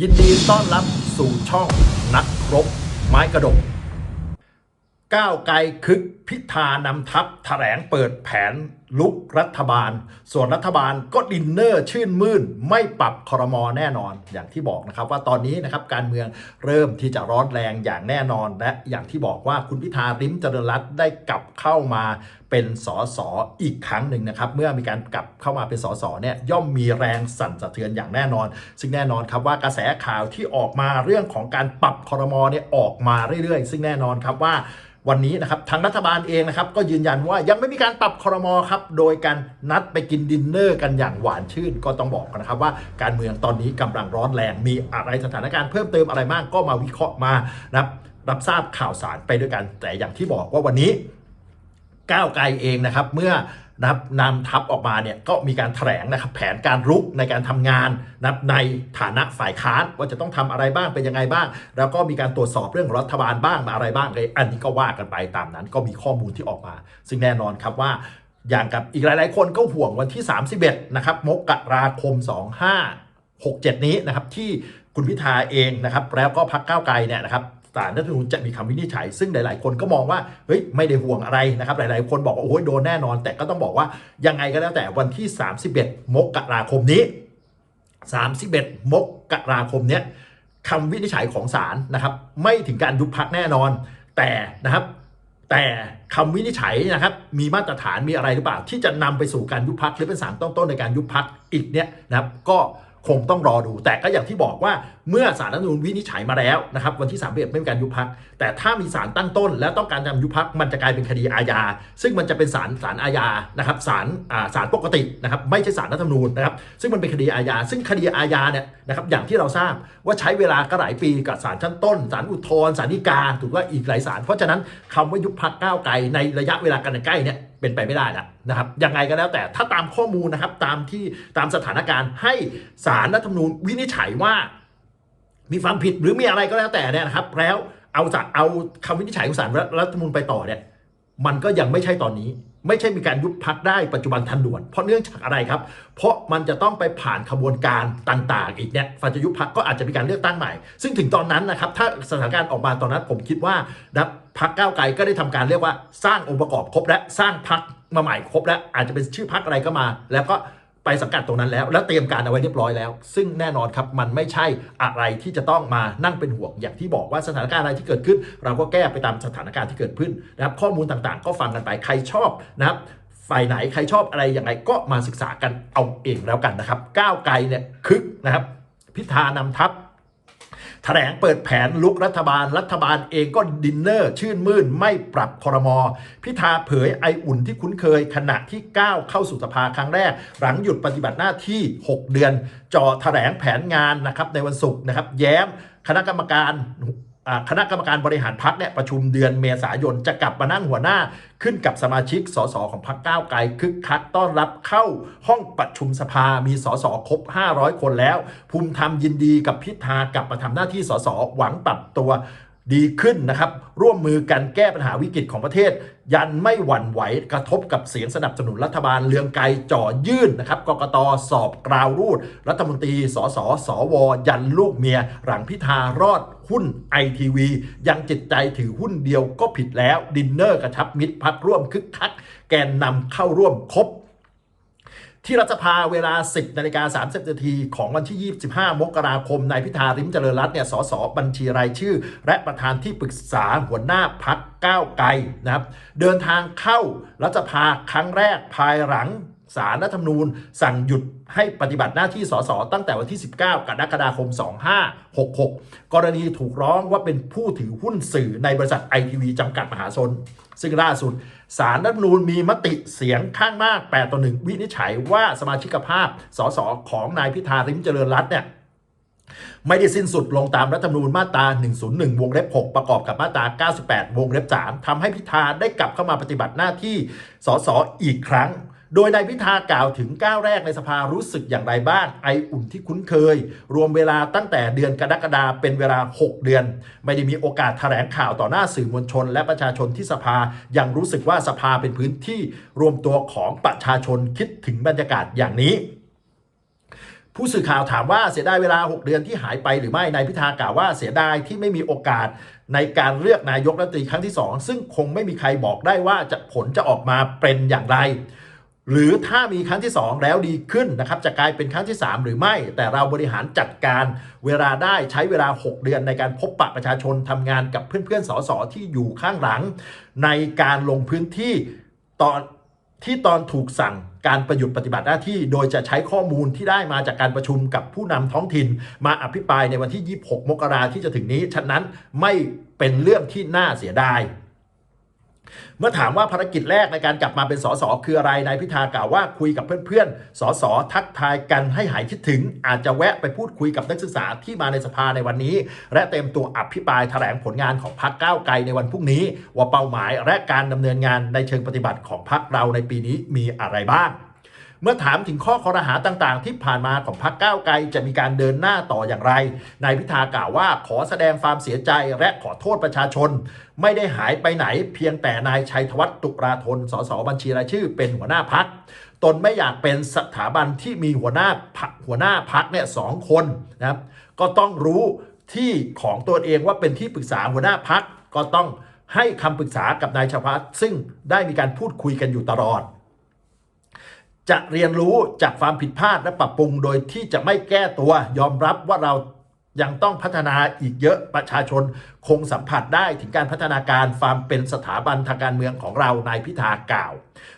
ยินดีต้อนรับสู่ช่องนักรบไม้กระดก ก้าวไกลคึกพิธานำทัพแถลงเปิดแผน ลุกรัฐบาล ส่วนรัฐบาลก็ดินเนอร์ชื่นมื่น ไม่ปรับครมอแน่นอน อย่างที่บอกนะครับว่าตอนนี้นะครับการเมืองเริ่มที่จะร้อนแรงอย่างแน่นอน และอย่างที่บอกว่าคุณพิธาริมเจริญรัตได้กลับเข้ามาเป็นสสอีกครั้งหนึ่งนะครับ เมื่อมีการกลับเข้ามาเป็นสสเนี่ยย่อมมีแรงสั่นสะเทือนอย่างแน่นอน ซึ่งแน่นอนครับว่ากระแสข่าวที่ออกมาเรื่องของการปรับครมอเนี่ยออกมาเรื่อยๆ ซึ่งแน่นอนครับว่าวันนี้นะครับทางรัฐบาลเองนะครับก็ยืนยันว่ายังไม่มีการปรับครมอครับโดยการนัดไปกินดินเนอร์กันอย่างหวานชื่น ก็ต้องบอกกันนะครับว่าการเมืองตอนนี้กำลังร้อนแรงมีอะไรสถานการณ์เพิ่มเติมอะไรบ้างก็มาวิเคราะห์มารับรับทราบข่าวสารไปด้วยกัน แต่อย่างที่บอกว่าวันนี้ก้าวไกลเองนะครับ เมื่อนะครับนำทัพออกมาเนี่ยก็มีการแถลงนะครับแผนการรุกในการทำงานนะครับในฐานะฝ่ายค้านว่าจะต้องทำอะไรบ้างเป็นยังไงบ้าง แล้วก็มีการตรวจสอบเรื่องของรัฐบาลบ้างมาอะไรบ้างเลยอันนี้ก็ว่ากันไปตามนั้น ก็มีข้อมูลที่ออกมา ซึ่งแน่นอนครับว่า อย่างกับอีกหลาย ๆ คนก็ห่วงวันที่ 31 นะครับ มกราคม 2567 นี้นะครับ ที่คุณพิธาเองนะครับ แล้วก็พรรคก้าวไกลเนี่ยนะครับศาลรัฐธรรมนูญจะมีคำวินิจฉัย ซึ่งหลาย ๆ คนก็มองว่าเฮ้ยไม่ได้ห่วงอะไรนะครับ หลาย ๆ คนบอกว่าโอ้ยโดนแน่นอน แต่ก็ต้องบอกว่ายังไงก็แล้วแต่วันที่ 31 มกราคมนี้ 31 มกราคมเนี้ยคำวินิจฉัยของศาลนะครับ ไม่ถึงการยุบพักแน่นอน แต่นะครับ แต่คำวินิจฉัยนะครับมีมาตรฐานมีอะไรหรือเปล่า ที่จะนำไปสู่การยุบพักหรือเป็นสารต้นในการยุบพักอีกเนี่ยนะครับก็ คงต้องรอดู แต่ก็อย่างที่บอกว่าเมื่อสารรัฐธรรมนูญวินิจฉัยมาแล้วนะครับวันที่3ามเไม่มีการยุบพัก แต่ถ้ามีสารตั้งต้น แล้วต้องการจะยุบพักมันจะกลายเป็นคดีอาญา ซึ่งมันจะเป็นสารสารอาญานะครับสารอ่าสารปกตินะครับไม่ใช่สารรัฐธรรมนูญนะครับซึ่งมันเป็นคดีอาญา ซึ่งคดีอาญาเนี่ยนะครับอย่างที่เราทราบว่าใช้เวลาก็หลายปีกับสารชั้นต้นสารอุทธรณ์สารฎีกาถูกว่าอีกหลายสารเพราะฉะนั้นคำว่ายุบพักก้าวไกลในระยะเวลากันใกล้เนี่ย เป็นไปไม่ได้แล้วนะครับยังไงก็แล้วแต่ถ้าตามข้อมูลนะครับตามที่ตามสถานการณ์ให้สารรัฐธรรมนูญวินิจฉัยว่า มีความผิดหรือมีอะไรก็แล้วแต่เนี่ยนะครับ แล้วเอาจากเอาคำวินิจฉัยของสารรัฐธรรมนูญไปต่อเนี่ย มันก็ยังไม่ใช่ตอนนี้ ไม่ใช่มีการยุบพักได้ปัจจุบันทันด่วน เพราะเนื่องจากอะไรครับ เพราะมันจะต้องไปผ่านขบวนการต่าง ๆ อีกเนี่ยฝันจะยุบพักก็อาจจะมีการเลือกตั้งใหม่ ซึ่งถึงตอนนั้นนะครับ ถ้าสถานการณ์ออกมาตอนนั้นผมคิดว่านะพักก้าวไกลก็ได้ทำการเรียกว่าสร้างองค์ประกอบครบและสร้างพักมาใหม่ครบแล้วอาจจะเป็นชื่อพักอะไรก็มา แล้วก็ ไปสังกัดตรงนั้นแล้ว และเตรียมการเอาไว้เรียบร้อยแล้ว ซึ่งแน่นอนครับมันไม่ใช่อะไรที่จะต้องมานั่งเป็นห่วงอย่างที่บอกว่าสถานการณ์อะไรที่เกิดขึ้น เราก็แก้ไปตามสถานการณ์ที่เกิดขึ้นนะครับข้อมูลต่างๆ ก็ฟังกันไปใครชอบนะครับฝ่ายไหนใครชอบอะไรยังไงก็มาศึกษากันเอาเองแล้วกันนะครับก้าวไกลเนี่ยคึกนะครับ พิธานำทัพ แถลงเปิดแผนลุกรัฐบาล รัฐบาลเองก็ดินเนอร์ ชื่นมื่นไม่ปรับคอรมอพิธาเผยไออุ่นที่คุ้นเคย ขณะที่ก้าวเข้าสู่สภาครั้งแรก หลังหยุดปฏิบัติหน้าที่ 6 เดือน จอแถลงแผนงานนะครับในวันศุกร์นะครับ แย้มคณะกรรมการ คณะกรรมการบริหารพักเนี่ยประชุมเดือนเมษายนจะกลับมานั่งหัวหน้า ขึ้นกับสมาชิกสสของพรรคก้าวไกลคึกคักต้อนรับเข้าห้องประชุมสภามีสสครบ 500 คนแล้ว ภูมิธรรมยินดีกับพิธากลับมาทำหน้าที่สสหวังปรับตัวดีขึ้นนะครับ ร่วมมือกันแก้ปัญหาวิกฤตของประเทศ ยันไม่หวั่นไหวกระทบกับเสียงสนับสนุนรัฐบาลเลืองไกลจ่อยื่นนะครับกกตสอบกราวรูด รัฐมนตรีสสสว ยันลูกเมีย หลังพิธารอด หุ้นไอทีวียังจิตใจถือหุ้นเดียวก็ผิดแล้วดินเนอร์กระชับมิตรพักร่วมคึกคัก แกนนำเข้าร่วมครบที่รัฐสภาเวลา 10นาฬิกา30นาทีของวันที่ 25 มกราคม นายพิธาริมเจริญรัตน์เนี่ย สส บัญชีรายชื่อ และประธานที่ปรึกษาหัวหน้าพักก้าวไกลนะครับ เดินทางเข้ารัฐสภาครั้งแรกภายหลัง สารรัฐธรรมนูญ สั่งหยุดให้ปฏิบัติหน้าที่สสตั้งแต่วันที่ 19 กรกฎาคม 2566 กรณีถูกร้องว่าเป็นผู้ถือหุ้นสื่อในบริษัทไอทีวีจำกัดมหาชน ซึ่งล่าสุด สารรัฐธรรมนูญมีมติเสียงข้างมาก 8 ต่อ 1 วินิจฉัยว่าสมาชิกภาพสสของนายพิธาริมเจริญรัตน์เนี่ยไม่ได้สิ้นสุดลงตามรัฐธรรมนูญมาตรา 101 วงเล็บ 6 ประกอบกับมาตรา 98 วงเล็บ 3 ทำให้พิธาได้กลับเข้ามาปฏิบัติหน้าที่สสอีกครั้ง โดยนายพิธากล่าวถึงก้าวแรกในสภารู้สึกอย่างไรบ้างไออุ่นที่คุ้นเคย รวมเวลาตั้งแต่เดือนกรกฎาเป็นเวลา 6 เดือน ไม่ได้มีโอกาสแถลงข่าวต่อหน้าสื่อมวลชน และประชาชนที่สภายังรู้สึกว่าสภาเป็นพื้นที่รวมตัวของประชาชนคิดถึงบรรยากาศอย่างนี้ผู้สื่อข่าวถามว่าเสียดายเวลา 6 เดือนที่หายไปหรือไม่ นายพิธากล่าวว่าเสียดายที่ไม่มีโอกาสในการเลือกนายกรัฐมนตรีครั้งที่ 2 ซึ่งคงไม่มีใครบอกได้ว่าจะผลจะออกมาเป็นอย่างไร หรือถ้ามีครั้งที่ 2 แล้วดีขึ้นนะครับจะกลายเป็นครั้งที่ 3 หรือไม่ แต่เราบริหารจัดการเวลาได้ใช้เวลา 6 เดือนในการพบปะประชาชนทำงานกับเพื่อนๆสสที่อยู่ข้างหลัง ในการลงพื้นที่ตอนที่ตอนถูกสั่งการประยุทธ์ปฏิบัติหน้าที่ โดยจะใช้ข้อมูลที่ได้มาจากการประชุมกับผู้นำท้องถิ่น มาอภิปรายในวันที่ 26 มกราที่จะถึงนี้ ฉะนั้นไม่เป็นเรื่องที่น่าเสียดาย เมื่อถามว่าภารกิจแรกในการกลับมาเป็นสสคืออะไรนายพิธากล่าวว่าคุยกับเพื่อนๆสสทักทายกันให้หายคิดถึง อาจจะแวะไปพูดคุยกับนักศึกษาที่มาในสภาในวันนี้ และเต็มตัวอภิปรายแถลงผลงานของพรรคก้าวไกลในวันพรุ่งนี้ ว่าเป้าหมายและการดำเนินงานในเชิงปฏิบัติของพรรคเราในปีนี้มีอะไรบ้าง เมื่อถามถึงข้อคอรหาต่างๆ ที่ผ่านมาของพรรคก้าวไกลจะมีการเดินหน้าต่ออย่างไร นายพิธากล่าวว่าขอแสดงความเสียใจและขอโทษประชาชน ไม่ได้หายไปไหน เพียงแต่นายชัยธวัฒน์ตุลาธน สสบัญชีรายชื่อ เป็นหัวหน้าพัก ตนไม่อยากเป็นสถาบันที่มีหัวหน้าพักหัวหน้าพักเนี่ยสองคนนะครับ ก็ต้องรู้ที่ของตัวเองว่าเป็นที่ปรึกษาหัวหน้าพักก็ต้องให้คำปรึกษากับนายชวัฒน์ซึ่งได้มีการพูดคุยกันอยู่ตลอด จะเรียนรู้จากความผิดพลาดและปรับปรุงโดยที่จะไม่แก้ตัวยอมรับว่าเรา ยังต้องพัฒนาอีกเยอะประชาชนคงสัมผัสได้ถึงการพัฒนาการความเป็นสถาบันทางการเมืองของเรานายพิธากล่าว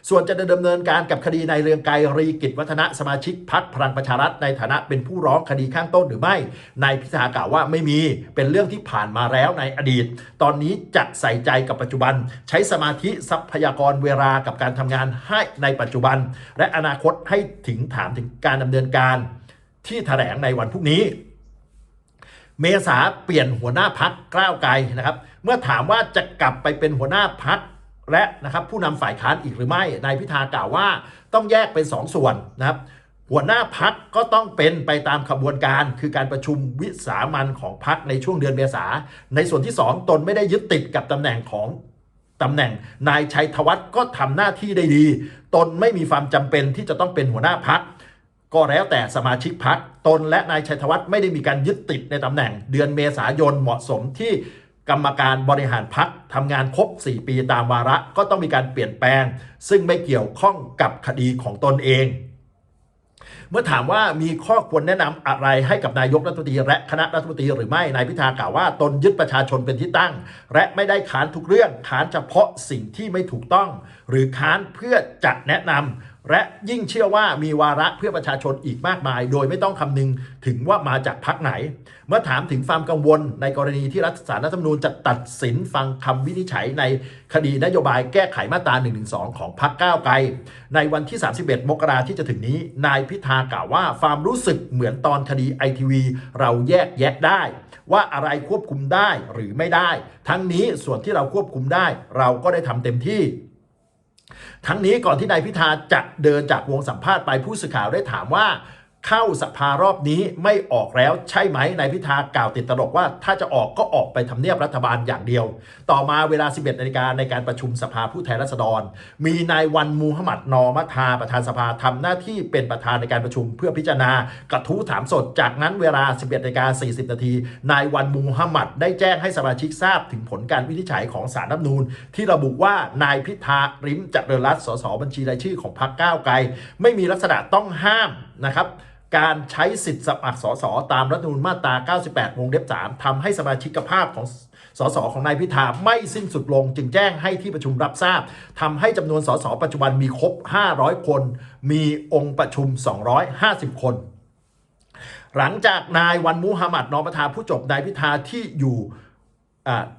ส่วนจะดำเนินการกับคดีในเรืองไกรรีกิจวัฒนะสมาชิกพักพลังประชารัฐในฐานะเป็นผู้ร้องคดีข้างต้นหรือไม่นายพิธากล่าวว่าไม่มีเป็นเรื่องที่ผ่านมาแล้วในอดีต ตอนนี้จะใส่ใจกับปัจจุบัน ใช้สมาธิทรัพยากรเวลากับการทำงานให้ในปัจจุบัน และอนาคตให้ถึงถามถึงการดำเนินการ ที่แถลงในวันพรุ่งนี้ เมษาเปลี่ยนหัวหน้าพักกล้าวไกลนะครับ เมื่อถามว่าจะกลับไปเป็นหัวหน้าพักและนะครับผู้นำฝ่ายค้านอีกหรือไม่นายพิธากล่าวว่าต้องแยกเป็นสองส่วนนะครับ หัวหน้าพักก็ต้องเป็นไปตามขบวนการ คือการประชุมวิสามันของพักในช่วงเดือนเมษา ในส่วนที่ 2 ตนไม่ได้ยึดติดกับตำแหน่งของตำแหน่งนายชัยธวัฒน์ก็ทำหน้าที่ได้ดี ตนไม่มีความจำเป็นที่จะต้องเป็นหัวหน้าพัก ก็แล้วแต่สมาชิกพักตนและนายชัยธวัฒน์ไม่ได้มีการยึดติดในตำแหน่ง เดือนเมษายนเหมาะสมที่กรรมการบริหารพักทำงานครบ 4 ปีตามวาระก็ต้องมีการเปลี่ยนแปลง ซึ่งไม่เกี่ยวข้องกับคดีของตนเอง เมื่อถามว่ามีข้อควรแนะนำอะไรให้กับนายกรัฐมนตรีและคณะรัฐมนตรีหรือไม่นายพิธากล่าวว่าตนยึดประชาชนเป็นที่ตั้ง และไม่ได้ค้านทุกเรื่องค้านเฉพาะสิ่งที่ไม่ถูกต้อง หรือค้านเพื่อจะแนะนำ และยิ่งเชื่อว่ามีวาระเพื่อประชาชนอีกมากมาย โดยไม่ต้องคำนึงถึงว่ามาจากพักไหน เมื่อถามถึงความกังวล ในกรณีที่รัฐสารรัฐธรรมนูญจะตัดสินฟังคำวินิจฉัยในคดีนโยบายแก้ไขมาตรา1นึของพักก้าวไกล ในวันที่ 31 มกราที่จะถึงนี้ นายพิธากล่าวว่าความรู้สึกเหมือนตอนคดีไอทีวีเราแยกแยะได้ ว่าอะไรควบคุมได้หรือไม่ได้ ทั้งนี้ส่วนที่เราควบคุมได้ เราก็ได้ทำเต็มที่ ทั้งนี้ก่อนที่นายพิธาจะเดินจากวงสัมภาษณ์ไปผู้สื่อข่าวได้ถามว่า เข้าสภารอบนี้ไม่ออกแล้วใช่ไหมนายพิธากล่าวติดตลกว่าถ้าจะออกก็ออกไปทำเนียบรัฐบาลอย่างเดียว ต่อมาเวลา 11นาฬิกาในการประชุมสภาผู้แทนราษฎร มีนายวันมูฮัมหมัดนอมัทาประธานสภาทำหน้าที่เป็นประธานในการประชุมเพื่อพิจารณากระทู้ถามสด จากนั้นเวลา 11นาฬิกา40นาทีนายวันมูฮัมหมัดได้แจ้งให้สมาชิกทราบถึงผลการวินิจฉัยของสารรัฐนูญที่ระบุว่านายพิธาริมจริญรัตสสบัญชีรายชื่อของพรรคก้าวไกล ไม่มีลักษณะต้องห้ามนะครับ การใช้สิทธิ์สมัครสสตามรัฐธรรมนูญมาตรา 98 วงเล็บ 3 ทำให้สมาชิกภาพของสสของนายพิธาไม่สิ้นสุดลง จึงแจ้งให้ที่ประชุมรับทราบทำให้จำนวนสสปัจจุบันมีครบ 500 คน มีองค์ประชุม 250 คน หลังจากนายวันมุฮัมหมัดนอมประธานผู้จบนายพิธาที่อยู่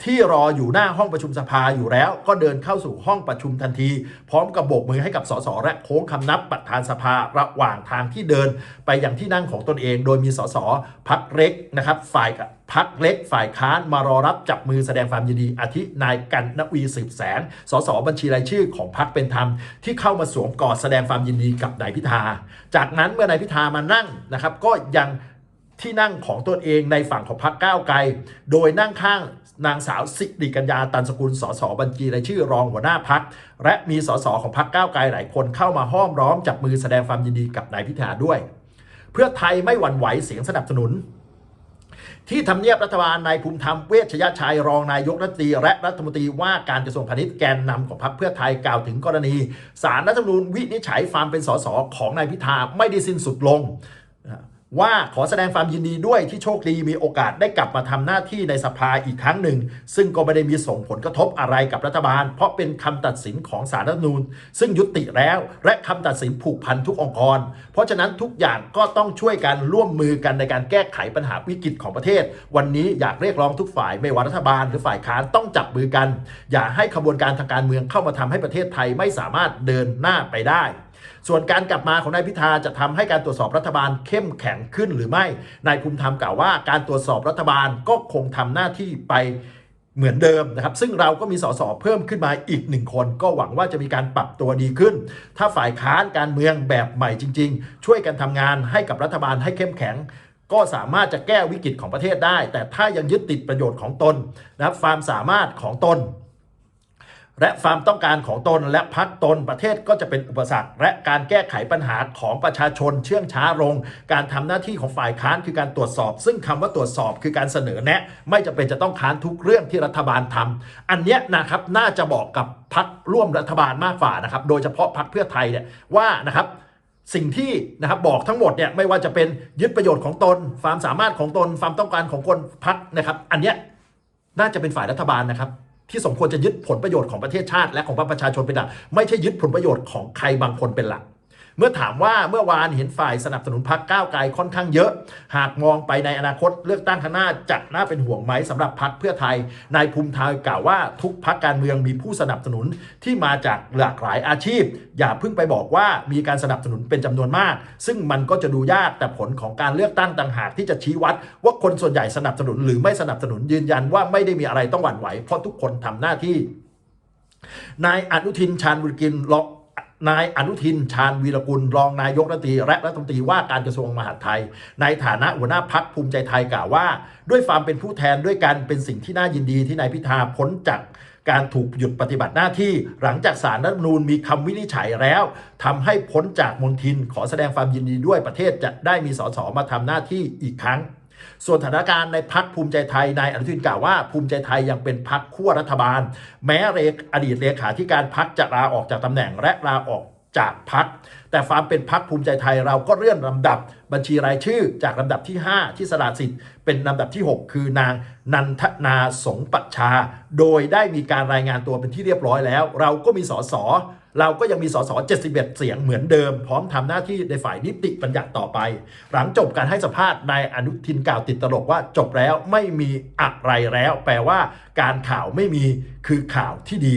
ที่รออยู่หน้าห้องประชุมสภาอยู่แล้ว ก็เดินเข้าสู่ห้องประชุมทันที พร้อมกับโบกมือให้กับสสและโค้งคำนับประธานสภาระหว่างทางที่เดิน ไปย่างที่นั่งของตนเอง โดยมีสสพักเล็กนะครับฝ่ายพักเล็กฝ่ายค้านมารอรับจับมือแสดงความยินดีอาทินายกันนวีสืบแสน สสบัญชีรายชื่อของพักเป็นธรรม ที่เข้ามาสวมกอดแสดงความยินดีกับนายพิธา จากนั้นเมื่อนายพิธามานั่งนะครับก็ยังที่นั่งของตนเองในฝั่งของพรรคก้าวไกล โดยนั่งข้าง นางสาวสิริกัญญาตันสกุลสสบัญชีรายชื่อรองหัวหน้าพัก และมีสสของพรรคก้าวไกลหลายคนเข้ามาห้อมร้อมจับมือแสดงความยินดีกับนายพิธาด้วย เพื่อไทยไม่หวั่นไหวเสียงสนับสนุน ที่ทำเนียบรัฐบาลนายภูมิธรรมเวชยชัยรองนายกรัฐมนตรีและรัฐมนตรีว่าการกระทรวงพาณิชย์แกนนำของพรรคเพื่อไทยกล่าวถึงกรณีสารรัฐธรรมนูญวินิจฉัยความเป็นสสของนายพิธาไม่ได้สิ้นสุดลง ว่าขอแสดงความยินดีด้วยที่โชคดีมีโอกาสได้กลับมาทำหน้าที่ในสภาอีกครั้งหนึ่ง ซึ่งก็ไม่ได้มีส่งผลกระทบอะไรกับรัฐบาล เพราะเป็นคำตัดสินของสารรัฐนูญซึ่งยุติแล้วและคำตัดสินผูกพันทุกองค์กร เพราะฉะนั้นทุกอย่างก็ต้องช่วยกันร่วมมือกันในการแก้ไขปัญหาวิกฤตของประเทศ วันนี้อยากเรียกร้องทุกฝ่ายไม่ว่ารัฐบาลหรือฝ่ายค้านต้องจับมือกัน อย่าให้ขบวนการทางการเมืองเข้ามาทำให้ประเทศไทยไม่สามารถเดินหน้าไปได้ ส่วนการกลับมาของนายพิธาจะทำให้การตรวจสอบรัฐบาลเข้มแข็งขึ้นหรือไม่นายภูมิธรรมกล่าวว่าการตรวจสอบรัฐบาลก็คงทำหน้าที่ไปเหมือนเดิมนะครับ ซึ่งเราก็มีสสเพิ่มขึ้นมาอีกหนึ่งคน ก็หวังว่าจะมีการปรับตัวดีขึ้น ถ้าฝ่ายค้านการเมืองแบบใหม่จริง ๆ ช่วยกันทำงานให้กับรัฐบาลให้เข้มแข็ง ก็สามารถจะแก้วิกฤตของประเทศได้ แต่ถ้ายังยึดติดประโยชน์ของตนนะครับความสามารถของตน และความต้องการของตนและพักตนประเทศก็จะเป็นอุปสรรค และการแก้ไขปัญหาของประชาชนเชื่องช้าลง การทำหน้าที่ของฝ่ายค้านคือการตรวจสอบ ซึ่งคำว่าตรวจสอบคือการเสนอแนะ ไม่จำเป็นจะต้องค้านทุกเรื่องที่รัฐบาลทำอันเนี้ยนะครับน่าจะบอกกับพักร่วมรัฐบาลมากกว่านะครับโดยเฉพาะพักเพื่อไทยเนี่ยว่านะครับสิ่งที่นะครับบอกทั้งหมดเนี่ยไม่ว่าจะเป็นยึดประโยชน์ของตน ความสามารถของตนความต้องการของคนพักนะครับ อันเนี้ยน่าจะเป็นฝ่ายรัฐบาลนะครับ ที่สมควรจะยึดผลประโยชน์ของประเทศชาติและของประชาชนเป็นหลักไม่ใช่ยึดผลประโยชน์ของใครบางคนเป็นหลัก เมื่อถามว่าเมื่อวานเห็นฝ่ายสนับสนุนพรรคก้าวไกลค่อนข้างเยอะ หากมองไปในอนาคตเลือกตั้งข้างหน้าจะน่าเป็นห่วงไหมสำหรับพรรคเพื่อไทยนายภูมิธรรมกล่าวว่าทุกพรรคการเมืองมีผู้สนับสนุนที่มาจากหลากหลายอาชีพ อย่าเพิ่งไปบอกว่ามีการสนับสนุนเป็นจำนวนมาก ซึ่งมันก็จะดูยากแต่ผลของการเลือกตั้งต่างหากที่จะชี้วัด ว่าคนส่วนใหญ่สนับสนุนหรือไม่สนับสนุนยืนยันว่าไม่ได้มีอะไรต้องหวั่นไหวเพราะทุกคนทำหน้าที่ นายอนุทินชาญวิรกินรอง นายอนุทินชาญวีรกุล รองนายกรัฐมนตรีและรัฐมนตรีว่าการกระทรวงมหาดไทย ในฐานะหัวหน้าพักภูมิใจไทยกล่าวว่า ด้วยความเป็นผู้แทนด้วยกันเป็นสิ่งที่น่ายินดีที่นายพิธาพ้นจากการถูกหยุดปฏิบัติหน้าที่ หลังจากสารรัฐมนูญมีคำวินิจฉัยแล้วทำให้พ้นจากมนทินขอแสดงความยินดีด้วยประเทศจะได้มีสสมาทำหน้าที่อีกครั้ง ส่วนสถานการณ์ในพักภูมิใจไทยนายอนุทินกล่าวว่าภูมิใจไทยยังเป็นพักขั้วรัฐบาล แม้เลอดีตเลขาธิการพักจะลาออกจากตำแหน่งและลาออกจากพัก แต่ความเป็นพักภูมิใจไทยเราก็เลื่อนลำดับบัญชีรายชื่อ จากลำดับที่ 5 ที่สละสิทธิ์เป็นลำดับที่ 6 คือนางนันทนาสงปัชชา โดยได้มีการรายงานตัวเป็นที่เรียบร้อยแล้ว เราก็มีสสเราก็ยังมีสส71 เสียงเหมือนเดิม พร้อมทำหน้าที่ในฝ่ายนิติบัญญัติต่อไป หลังจบการให้สัมภาษณ์นายอนุทินกล่าวติดตลกว่าจบแล้วไม่มีอะไรแล้ว แปลว่าการข่าวไม่มีคือข่าวที่ดี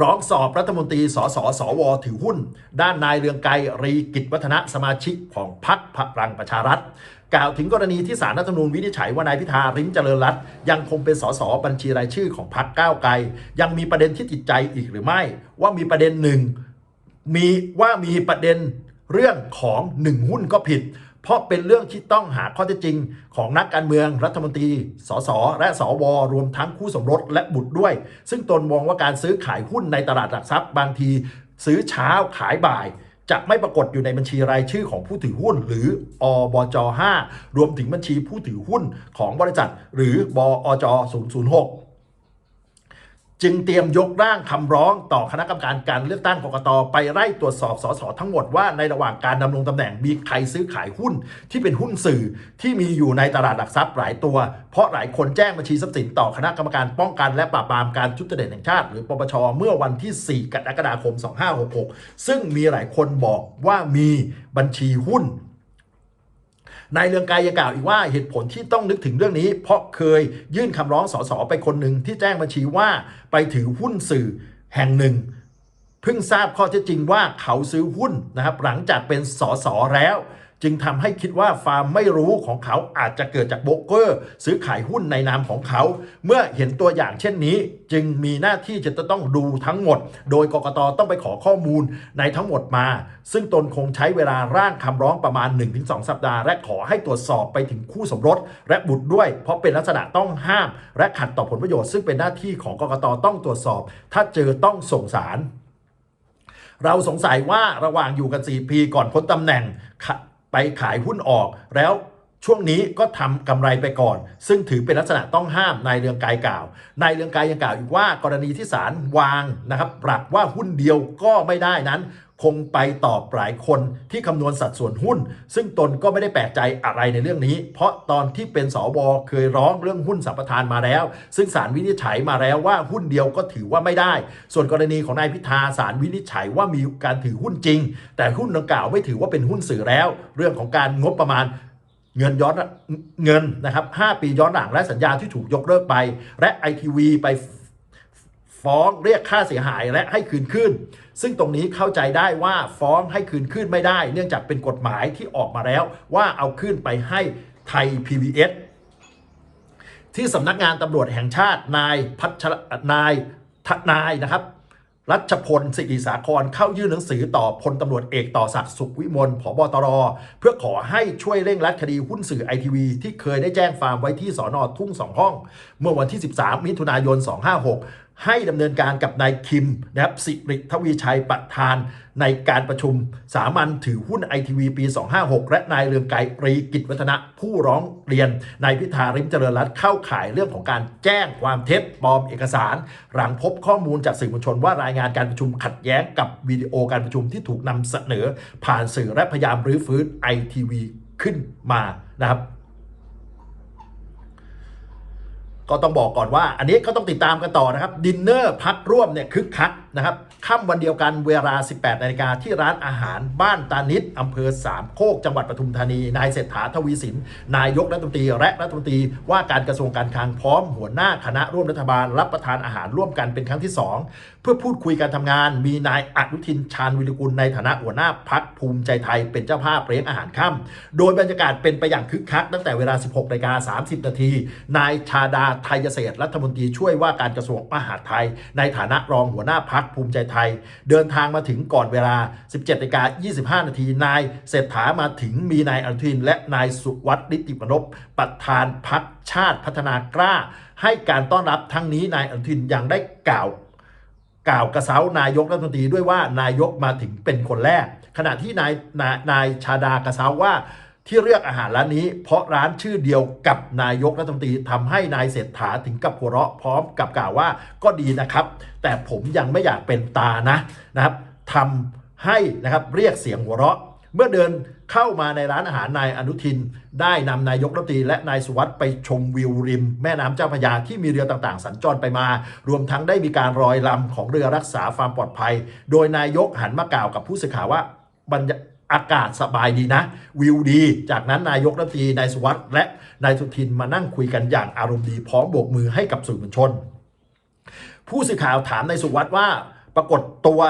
ร้องสอบรัฐมนตรีสสสว ถือหุ้น ด้านนายเรืองไกรรีกิจวัฒนะสมาชิกของพรรคพลังประชารัฐ กล่าวถึงกรณีที่สารรัฐธรรมนูญวินิจฉัยว่านายพิธาริมเจริญรัตน์ยังคงเป็นสสบัญชีรายชื่อของพรรคก้าวไกล ยังมีประเด็นที่ติดใจอีกหรือไม่ ว่ามีประเด็นหนึ่งมีว่ามีประเด็นเรื่องของหนึ่งหุ้นก็ผิด เพราะเป็นเรื่องที่ต้องหาข้อเท็จจริง ของนักการเมืองรัฐมนตรี สส และสว รวมทั้งคู่สมรสและบุตรด้วย ซึ่งตนมองว่าการซื้อขายหุ้นในตลาดหลักทรัพย์บางที ซื้อเช้าขายบ่ายจะไม่ปรากฏอยู่ในบัญชีรายชื่อของผู้ถือหุ้น หรืออบจ 5 รวมถึงบัญชีผู้ถือหุ้นของบริษัท หรือบอจ 006 จึงเตรียมยกร่างคำร้องต่อคณะกรรมการการเลือกตั้งกกตไปไล่ตรวจสอบสสทั้งหมดว่าในระหว่างการดำรงตำแหน่งมีใครซื้อขายหุ้นที่เป็นหุ้นสื่อที่มีอยู่ในตลาดหลักทรัพย์หลายตัว เพราะหลายคนแจ้งบัญชีทรัพย์สินต่อคณะกรรมการป้องกันและปราบปรามการทุจริตแห่งชาติ หรือปปชเมื่อวันที่ 4 กรกฎาคม 2566 ซึ่งมีหลายคนบอกว่ามีบัญชีหุ้น นายเรืองไกรยังกล่าวอีกว่าเหตุผลที่ต้องนึกถึงเรื่องนี้ เพราะเคยยื่นคำร้องสสไปคนหนึ่งที่แจ้งบัญชีว่าไปถือหุ้นสื่อแห่งหนึ่งเพิ่งทราบข้อเท็จจริงว่าเขาซื้อหุ้นนะครับหลังจากเป็นสสแล้ว จึงทำให้คิดว่าฟาร์มไม่รู้ของเขาอาจจะเกิดจากโบรกเกอร์ ซื้อขายหุ้นในนามของเขา เมื่อเห็นตัวอย่างเช่นนี้ จึงมีหน้าที่จะต้องดูทั้งหมด โดยกกตต้องไปขอข้อมูลในทั้งหมดมา ซึ่งตนคงใช้เวลาร่างคำร้องประมาณ 1-2 สัปดาห์ และขอให้ตรวจสอบไปถึงคู่สมรส และบุตรด้วย เพราะเป็นลักษณะต้องห้าม และขัดต่อผลประโยชน์ซึ่งเป็นหน้าที่ของกกตต้องตรวจสอบ ถ้าเจอต้องส่งสารเราสงสัยว่าระหว่างอยู่กัน 4 ปีก่อนพ้นตำแหน่ง ไปขายหุ้นออก แล้วช่วงนี้ก็ทำกำไรไปก่อน ซึ่งถือเป็นลักษณะต้องห้ามนายเรืองกายกล่าวนายเรืองไกรยังกล่าวอีกว่ากรณีที่ศาลวางนะครับปรับว่าหุ้นเดียวก็ไม่ได้นั้น คงไปตอบหลายคนที่คำนวณสัดส่วนหุ้น ซึ่งตนก็ไม่ได้แปลกใจอะไรในเรื่องนี้ เพราะตอนที่เป็นสวเคยร้องเรื่องหุ้นสัมปทานมาแล้ว ซึ่งศาลวินิจฉัยมาแล้วว่าหุ้นเดียวก็ถือว่าไม่ได้ ส่วนกรณีของนายพิธาศาลวินิจฉัยว่ามีการถือหุ้นจริง แต่หุ้นดังกล่าวไม่ถือว่าเป็นหุ้นสื่อแล้ว เรื่องของการงบประมาณเงินย้อนเงินนะครับ 5 ปีย้อนหลังและสัญญาที่ถูกยกเลิกไป และไอทีวีไปฟ้องเรียกค่าเสียหายและให้คืนขึ้น ซึ่งตรงนี้เข้าใจได้ว่าฟ้องให้คืนขึ้นไม่ได้ เนื่องจากเป็นกฎหมายที่ออกมาแล้ว ว่าเอาขึ้นไปให้ไทย PBS ที่สำนักงานตำรวจแห่งชาตินายพัชรนายทนายนะครับ รัชพลศิริสาครเข้ายื่นหนังสือต่อพลตำรวจเอกต่อศักดิ์สุขวิมลผบตร เพื่อขอให้ช่วยเร่งรัดคดีหุ้นสื่อไอทีวีที่เคยได้แจ้งฟาร์มไว้ที่สอนอทุ่งสองห้อง เมื่อวันที่ 13 มิถุนายน 256 ให้ดำเนินการกับนายคิมนะครับสิริทวีชัยประธานในการประชุมสามัญถือหุ้นไอทีวีปี 256 และนายเรืองไกรปรีกิจวัฒนะผู้ร้องเรียนนายพิธาริมเจริญรัตเข้าข่ายเรื่องของการแจ้งความเท็จปลอมเอกสาร หลังพบข้อมูลจากสื่อมวลชนว่ารายงานการประชุมขัดแย้งกับวิดีโอการประชุมที่ถูกนำเสนอ ผ่านสื่อและพยายามรื้อฟื้นไอทีวีขึ้นมานะครับ ก็ต้องบอกก่อนว่า อันนี้ก็ต้องติดตามกันต่อนะครับดินเนอร์พักร่วมเนี่ยคึกคักนะครับ ค่ำวันเดียวกันเวลา 18 นาฬิกาที่ร้านอาหารบ้านตานิดอำเภอสามโคกจังหวัดปทุมธานี นายเศรษฐาทวีสิน นายกรัฐมนตรีและรัฐมนตรีว่าการกระทรวงการคลังพร้อมหัวหน้าคณะร่วมรัฐบาลรับประทานอาหารร่วมกันเป็นครั้งที่ 2 เพื่อพูดคุยการทำงาน มีนายอนุทินชาญวิรุกุลในฐานะหัวหน้าพักภูมิใจไทยเป็นเจ้าภาพเลี้ยงอาหารค่ำโดยบรรยากาศเป็นไปอย่างคึกคักตั้งแต่เวลา 16นาฬิกา30 นาที นายชาดาไทยเกษตรรัฐมนตรีช่วยว่าการกระทรวงมหาดไทย ในฐานะรองหัวหน้าพักภูมิใจไทย เดินทางมาถึงก่อนเวลา 17นาฬิกา25 นาที นายเศรษฐามาถึงมีนายอนุทิน และนายสุวัสดิ์นิติปนพประธานพักชาติพัฒนากล้า ให้การต้อนรับทั้งนี้นายอนุทินยังได้กล่าวกล่าวกระเซ้านายกรัฐมนตรีด้วยว่านายกมาถึงเป็นคนแรก ขณะที่นายนายนายชาดากระเซ้าว่า ที่เลือกอาหารร้านนี้ เพราะร้านชื่อเดียวกับนายกรัฐมนตรีทำให้นายเศรษฐาถึงกับหัวเราะพร้อมกับกล่าวว่าก็ดีนะครับ แต่ผมยังไม่อยากเป็นตานะนะครับทำให้นะครับเรียกเสียงหัวเราะ เมื่อเดินเข้ามาในร้านอาหารนายอนุทิน ได้นำนายกรัฐมนตรีและนายสุวัสด์ไปชมวิวริม แม่น้ำเจ้าพระยาที่มีเรือต่างๆ สัญจรไปมา รวมทั้งได้มีการรอยลำของเรือรักษาความปลอดภัย โดยนายกหันมากล่าวกับผู้สื่อข่าวว่าบรรยา อากาศสบายดีนะ วิวดี จากนั้นนายกรัฐมนตรีนายสุวัสด์และนายสุทินมานั่งคุยกันอย่างอารมณ์ดีพร้อมโบกมือให้กับสื่อมวลชน ผู้สื่อข่าวถามนายสุวัสด์ว่าปรากฏตัว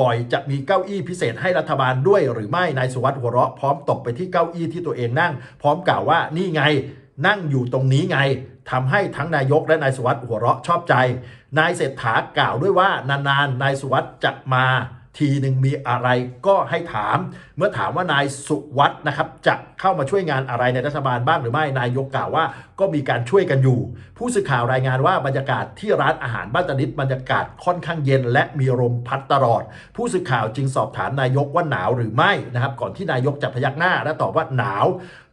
บ่อยๆ จะมีเก้าอี้พิเศษให้รัฐบาลด้วยหรือไม่นายสุวัสด์หัวเราะพร้อมตบไปที่เก้าอี้ที่ตัวเองนั่ง พร้อมกล่าวว่านี่ไง นั่งอยู่ตรงนี้ไงทำให้ทั้งนายกและนายสุวัสด์หัวเราะชอบใจ นายเศรษฐากล่าวด้วยว่านานๆนายสุวัสด์จะมา ทีหนึ่งมีอะไรก็ให้ถาม เมื่อถามว่านายสุวัสด์นะครับจะเข้ามาช่วยงานอะไรในรัฐบาลบ้างหรือไม่นายกกล่าวว่า ก็มีการช่วยกันอยู่ ผู้สื่อข่าวรายงานว่าบรรยากาศที่ร้านอาหารบ้านตนิดบรรยากาศค่อนข้างเย็น และมีลมพัดตลอด ผู้สื่อข่าวจึงสอบถามนายกว่าหนาวหรือไม่นะครับก่อนที่นายกจะพยักหน้าและตอบว่าหนาว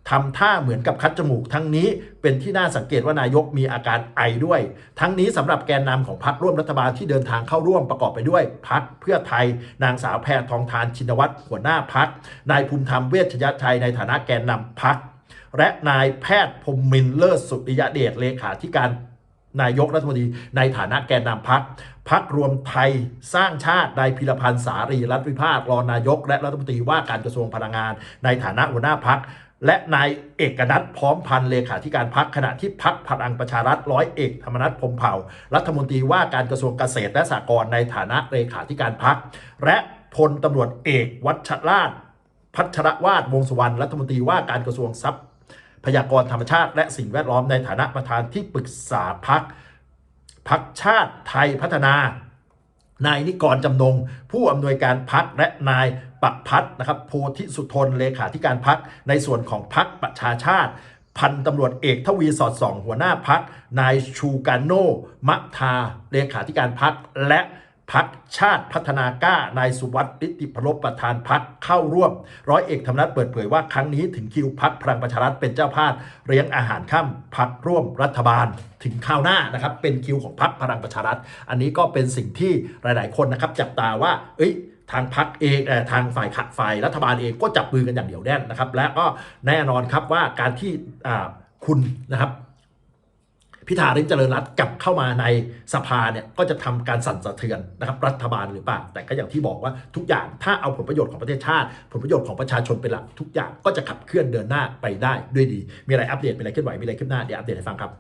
ทำท่าเหมือนกับคัดจมูก ทั้งนี้เป็นที่น่าสังเกตว่านายกมีอาการไอด้วย ทั้งนี้สำหรับแกนนำของพรรคร่วมรัฐบาลที่เดินทางเข้าร่วมประกอบไปด้วยพรรคเพื่อไทย นางสาวแพทองทานชินวัตรหัวหน้าพรรคนายภูมิธรรมเวชยชัยในฐานะแกนนำพรรคและนายแพทย์พรมมินเลิศสุริยเดชเลขาธิการนายกรัฐมนตรีในฐานะแกนนำพักพักรวมไทยสร้างชาตินายพิรพันธ์สารีรัฐวิภาครองนายก และรัฐมนตรีว่าการกระทรวงพลังงาน ในฐานะหัวหน้าพัก และนายเอกนัทพร้อมพันเลขาธิการพักขณะที่พักพลังประชารัฐร้อยเอกธรรมนัฐพรมเผ่า รัฐมนตรีว่าการกระทรวงเกษตรและสหกรณ์ในฐานะเลขาธิการพัก และพลตำรวจเอกวัชราช พัชรวาดวงสุวรรณรัฐมนตรีว่าการกระทรวงทรัพย์พยากรธรรมชาติ และสิ่งแวดล้อมในฐานะประธานที่ปรึกษาพักพักชาติไทยพัฒนา นายนิกรจำนง ผู้อำนวยการพักและนาย ปักพัฒน์นะครับโพธิสุทนเลขาธิการพักในส่วนของพักประชาชาติ พันตำรวจเอกทวีสอดส่องหัวหน้าพักนายชูการโนมะทาเลขาธิการพักและพักชาติพัฒนากล้านายสุวัสดิ์ฤทธิพลบประธานพักเข้าร่วม ร้อยเอกธรรมนัฐเปิดเผยว่าครั้งนี้ถึงคิวพักพลังประชารัฐเป็นเจ้าภาพเลี้ยงอาหารข้ามพักร่วมรัฐบาล ถึงข้าวหน้านะครับเป็นคิวของพักพลังประชารัฐ อันนี้ก็เป็นสิ่งที่หลาย ๆ คนนะครับจับตาว่า เอ้ย ทางพักเองทางฝ่ายขัดฝ่ายรัฐบาลเองก็จับมือกันอย่างเดี่ยวแน่นนะครับ และก็แน่นอนครับว่าการที่คุณนะครับพิธาริมเจริญรัตกลับเข้ามาในสภาเนี่ยก็จะทำการสั่นสะเทือนนะครับรัฐบาลหรือเปล่า แต่ก็อย่างที่บอกว่าทุกอย่างถ้าเอาผลประโยชน์ของประเทศชาติ ผลประโยชน์ของประชาชนเป็นหลักทุกอย่างก็จะขับเคลื่อนเดินหน้าไปได้ด้วยดี มีอะไรอัปเดตมีอะไรเคลื่อนไหวมีอะไรขึ้นหน้าเดี๋ยวอัปเดตให้ฟังครับ